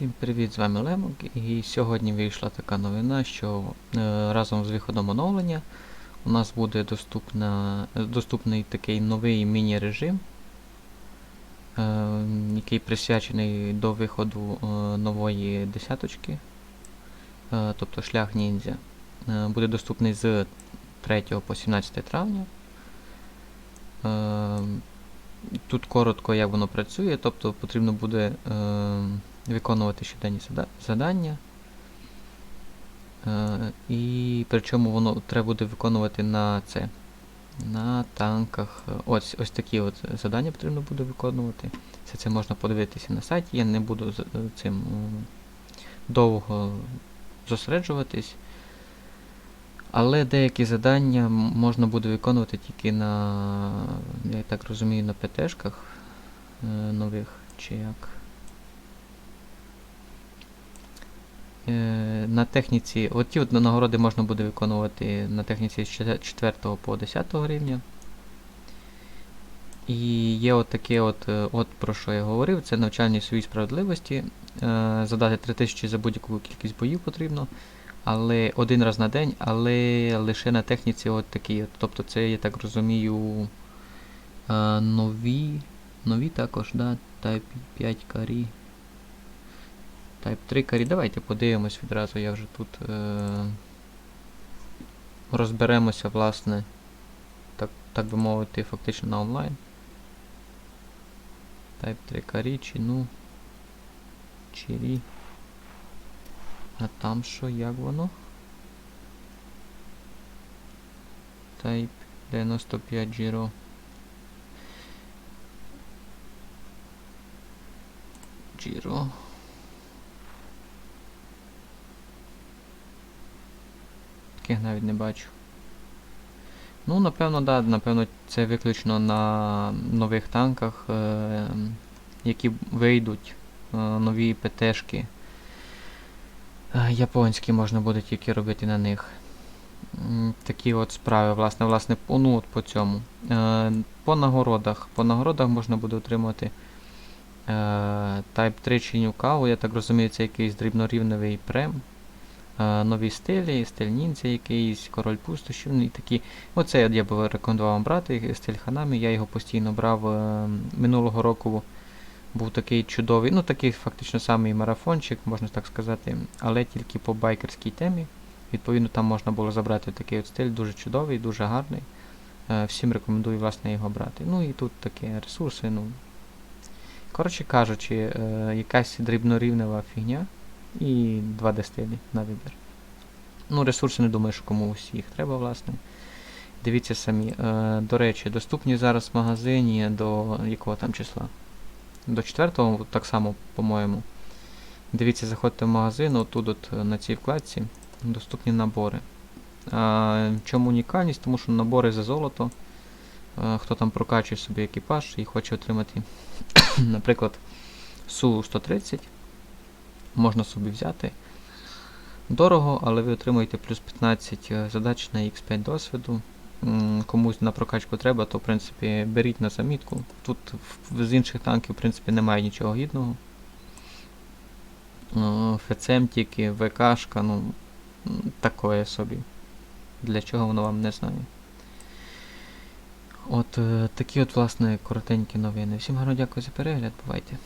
Всім привіт, з вами Лемок, і сьогодні вийшла така новина, що е, разом з виходом оновлення у нас буде доступна, доступний такий новий міні-режим, е, який присвячений до виходу е, нової десяточки, тобто шлях ніндзя. Буде доступний з 3 по 17 травня. Тут коротко, як воно працює, тобто потрібно буде е, виконувати щоденні завдання. Е, і причому воно треба буде виконувати на це. На танках. Ось ось такі от завдання потрібно буде виконувати. Все це можна подивитися на сайті. Я не буду е, цим довго зосереджуватись. Але деякі завдання можна буде виконувати тільки на, я так розумію, на ПТшках е, нових, чи як. Е, на техніці, от ті от нагороди можна буде виконувати на техніці з 4 по 10 рівня. І є от таке от, е, от про що я говорив, це навчальні свої справедливості. Задати 3000 за будь-яку кількість боїв потрібно але один раз на день, але лише на техніці от такі. Тобто це, я так розумію, е, нові. Нові також, да? Type 5 карі. Type 3 карі. Давайте подивимось відразу, я вже тут е, розберемося, власне, так, так би мовити, фактично на онлайн. Type 3 карі, чи ну. А там що, як воно? Type 95 Giro. Giro. Таких навіть не бачу. Ну, напевно, да, напевно, це виключно на нових танках, е, які вийдуть, е, нові ПТшки. Е, Японські можна буде тільки робити на них. Такі от справи, власне, власне, ну, от по цьому. Е, по нагородах. По нагородах можна буде отримати е, Type 3 чиню каву, я так розумію, це якийсь дрібнорівневий прем. Нові стилі, стиль ніндзя якийсь, король пустощів, і такі. Оце я б рекомендував вам брати, стиль Ханамі, я його постійно брав е, минулого року був такий чудовий, ну такий фактично самий марафончик, можна так сказати, але тільки по байкерській темі. Відповідно, там можна було забрати такий от стиль, дуже чудовий, дуже гарний. Е, всім рекомендую власне його брати. Ну і тут такі ресурси. ну. Коротше кажучи, е, якась дрібнорівнева фігня і 2D стилі на вибір. Ну, ресурси не думаю, що кому усі їх треба, власне. Дивіться самі. Е, до речі, доступні зараз в магазині до якого там числа? До 4 так само, по-моєму. Дивіться, заходьте в магазин, отут от е, на цій вкладці доступні набори. А, чому унікальність? Тому що набори за золото. А, хто там прокачує собі екіпаж і хоче отримати, наприклад, Су-130, можна собі взяти. Дорого, але ви отримуєте плюс 15 е, задач на X5 досвіду. Комусь на прокачку треба, то в принципі беріть на замітку. Тут з інших танків в принципі немає нічого гідного. Е, ФЦМ тільки, ВКшка, ну такое собі. Для чого воно вам не знаю. От е, такі от, власне, коротенькі новини. Всім гарно дякую за перегляд, бувайте.